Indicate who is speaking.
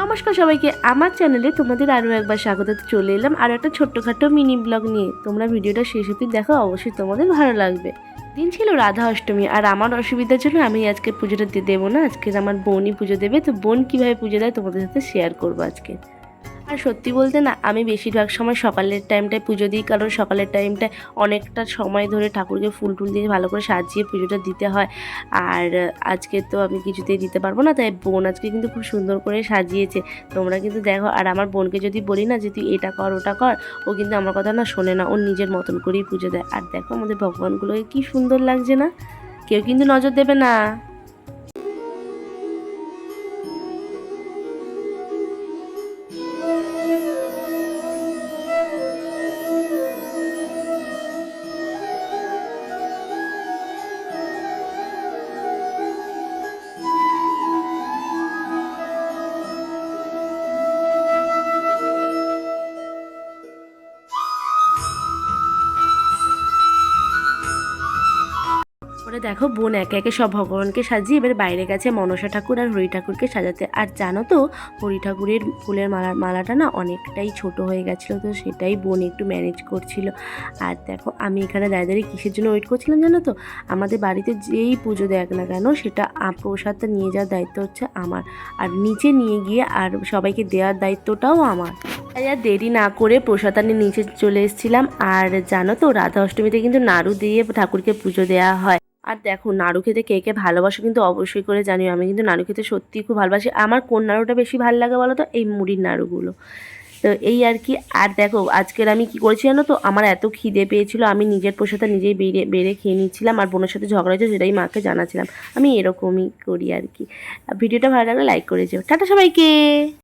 Speaker 1: নমস্কার সবাইকে, আমার চ্যানেলে তোমাদের আরও একবার স্বাগত। চলে এলাম আর একটা ছোট্টখাটো মিনি ব্লগ নিয়ে। তোমরা ভিডিওটা শেষ হতে দেখো, অবশ্যই তোমাদের ভালো লাগবে। দিন ছিল রাধা অষ্টমী, আর আমার অসুবিধার জন্য আমি আজকে পুজোটা দিয়ে দেবো না। আজকে আমার বোনই পুজো দেবে, তো বোন কীভাবে পুজো দেয় তোমাদের সাথে শেয়ার করব আজকে। আর সত্যি বলতে না, আমি বেশিরভাগ সময় সকালের টাইমটায় পুজো দিই, কারণ সকালের টাইমটায় অনেকটা সময় ধরে ঠাকুরকে ফুল টুল দিয়ে ভালো করে সাজিয়ে পুজোটা দিতে হয়। আর আজকে তো আমি কিছুতেই দিতে পারব না, তাই বোন আজকে কিন্তু খুব সুন্দর করে সাজিয়েছে। তোমরা কিন্তু দেখো, আর আমার বোনকে যদি বলি না যে তুই এটা কর, ওটা কর, ও কিন্তু আমার কথা না শোনে না ওর নিজের মতন করেই পুজো দেয়। আর দেখো আমাদের ভগবানগুলোকে কি সুন্দর লাগছে না? কেউ কিন্তু নজর দেবে না। পরে দেখো, বোন একে একে সব ভগবানকে সাজিয়ে, এবার বাইরে গেছে মনসা ঠাকুর আর হরি ঠাকুরকে সাজাতে। আর জানো তো, হরি ঠাকুরের ফুলের মালা, মালাটা না অনেকটাই ছোট হয়ে গেছিল, তো সেটাই বোন একটু ম্যানেজ করছিল। আর দেখো, আমি এখানে দাঁড়িয়ে দাঁড়িয়ে কিসের জন্য ওয়েট করছিলাম জানো তো? আমাদের বাড়িতে যেই পুজো দেখ না কেন, সেটা প্রসাদটা নিয়ে যাওয়ার দায়িত্ব হচ্ছে আমার। আর নিচে নিয়ে গিয়ে আর সবাইকে দেওয়ার দায়িত্বটাও আমার। তাই আর দেরি না করে প্রসাদ নিয়ে নিচে চলে এসেছিলাম। আর জানো তো, রাধা অষ্টমীতে কিন্তু নাড়ু দিয়ে ঠাকুরকে পুজো দেওয়া হয়। আর দেখো নাড়ু খেতে কে কে ভালোবাসো কিন্তু অবশ্যই করে জানিও, আমি কিন্তু নাড়ু খেতে সত্যিই খুব ভালোবাসি। আমার কোন নাড়ুটা বেশি ভালো লাগে বলো তো? এই মুড়ির নাড়ুগুলো। তো এই আর কি, আর দেখো, আজকের আমি কি করেছি জানো তো? আমার এত খিদে পেয়েছিল, আমি নিজের প্রসাদটা নিজেই বেড়ে বেড়ে খেয়ে নিচ্ছিলাম আর বোনের সাথে ঝগড়া হয়েছে সেটাই মাকে জানাছিলাম। আমি এরকমই করি আর কি। ভিডিওটা ভালো লাগলে লাইক করে যেও। টাটা সবাইকে!